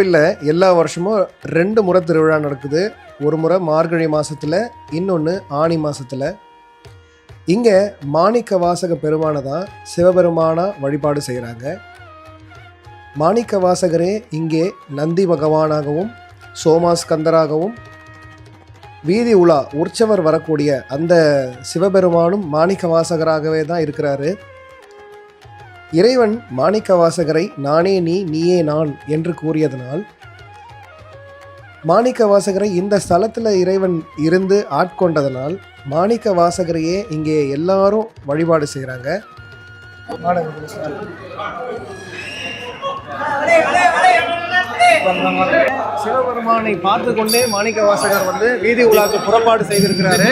கோவிலில் எல்லா வருஷமும் ரெண்டு முறை திருவிழா நடக்குது. ஒரு முறை மார்கழி மாதத்தில் இன்னொன்று ஆனி மாதத்தில் இங்கே மாணிக்க வாசக பெருமானை தான் சிவபெருமானாக வழிபாடு செய்கிறாங்க மாணிக்க வாசகரே இங்கே நந்தி பகவானாகவும் சோமாஸ்கந்தராகவும் வீதி உலா உற்சவர் வரக்கூடிய அந்த சிவபெருமானும் மாணிக்க வாசகராகவே தான் இருக்கிறாரு. இறைவன் மாணிக்க வாசகரை நானே நீ நீயே நான் என்று கூறியதனால் மாணிக்க வாசகரை இந்த ஸ்தலத்தில் இறைவன் இருந்து ஆட்கொண்டதனால் மாணிக்க வாசகரையே இங்கே எல்லாரும் வழிபாடு செய்கிறாங்க சிவபெருமானை பார்த்து கொண்டே மாணிக்க வாசகர் வந்து வீதி உலாக்கு புறப்பாடு செய்திருக்கிறாரு.